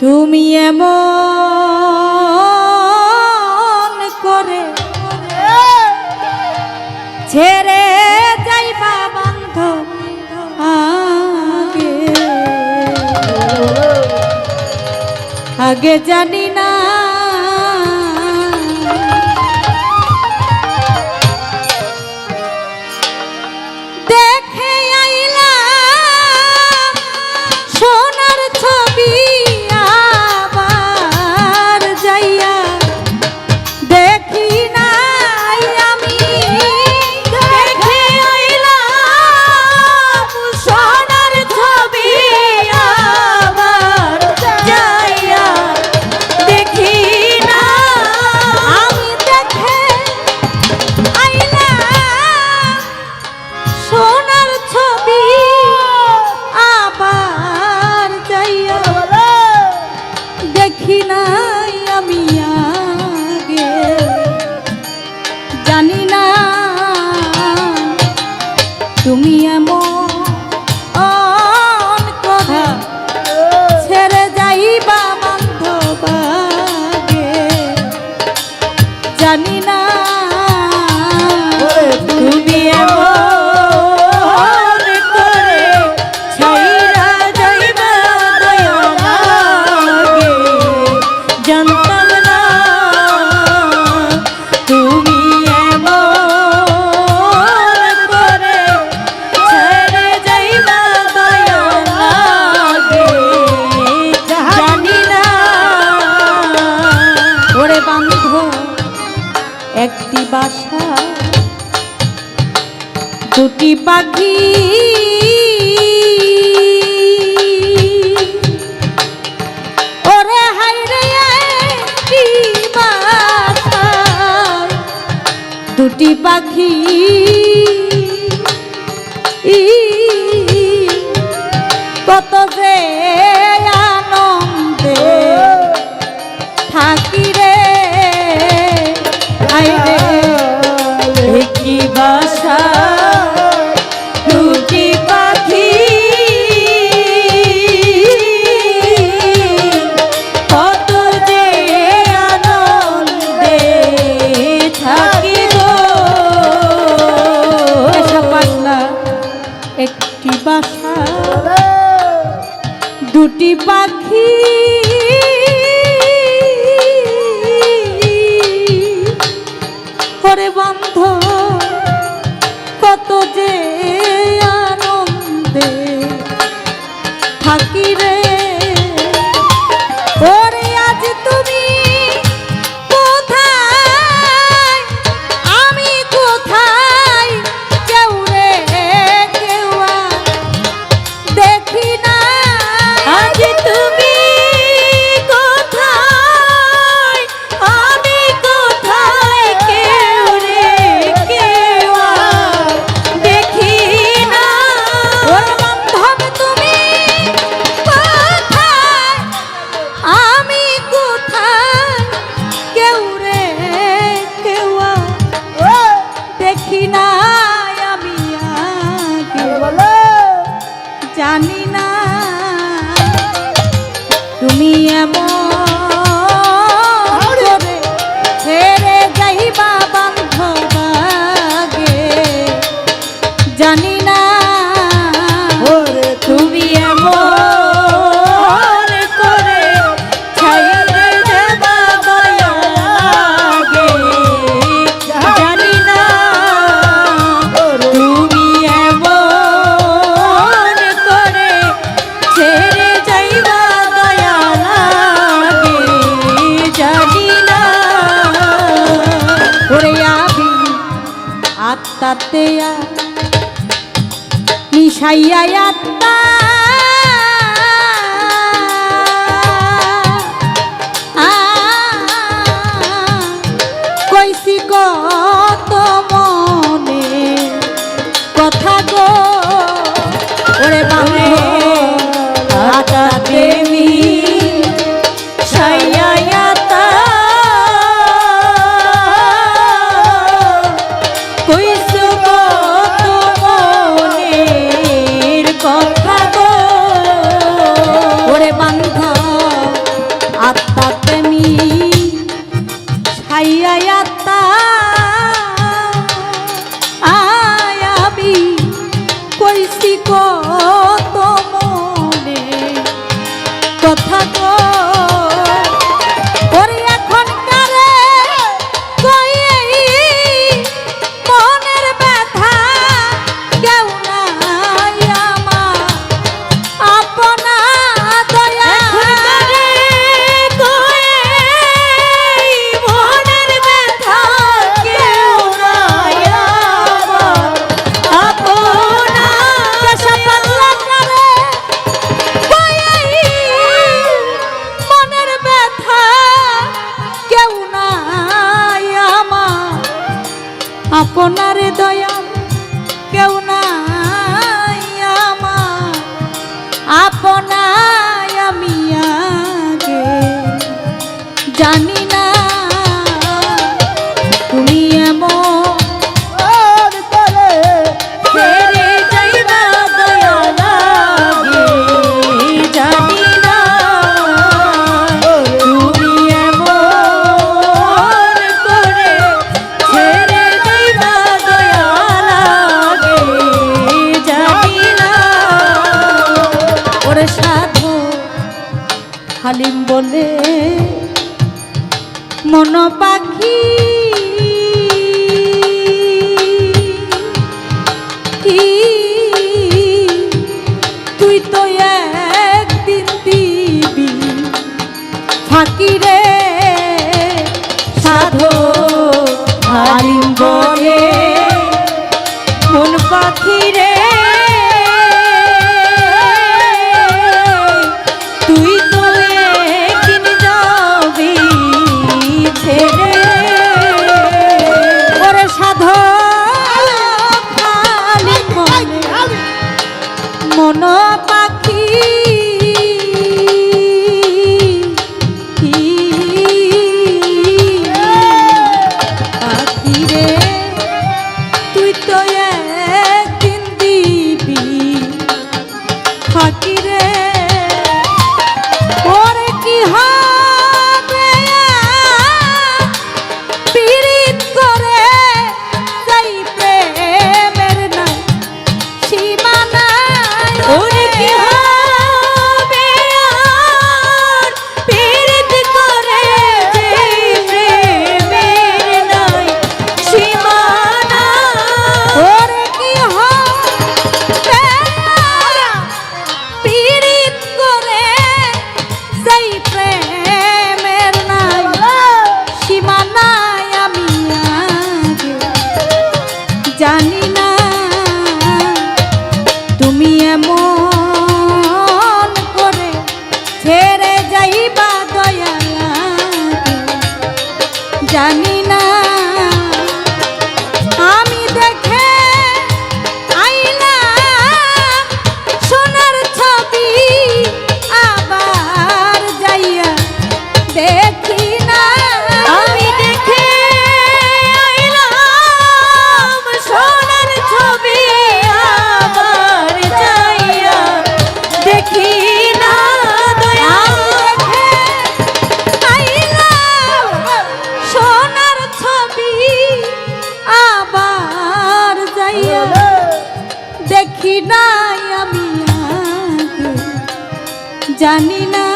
তুমি এমন করে ছেড়ে যাইবা বান্ধ আগে। আগে জানি পাখি। ওরে হাইরে একটি দুটি পাখি। পাখি আত্মাতে মিশাইয়া আত্মা আপনার দয়া কেউ নাই আমার। আপনায় আমি আগে। জানি ওরে সাধু হালিম বলে মন পাখি। তুই তো একদিন দিবি ফাঁকি রে ya নাই আমি জানি না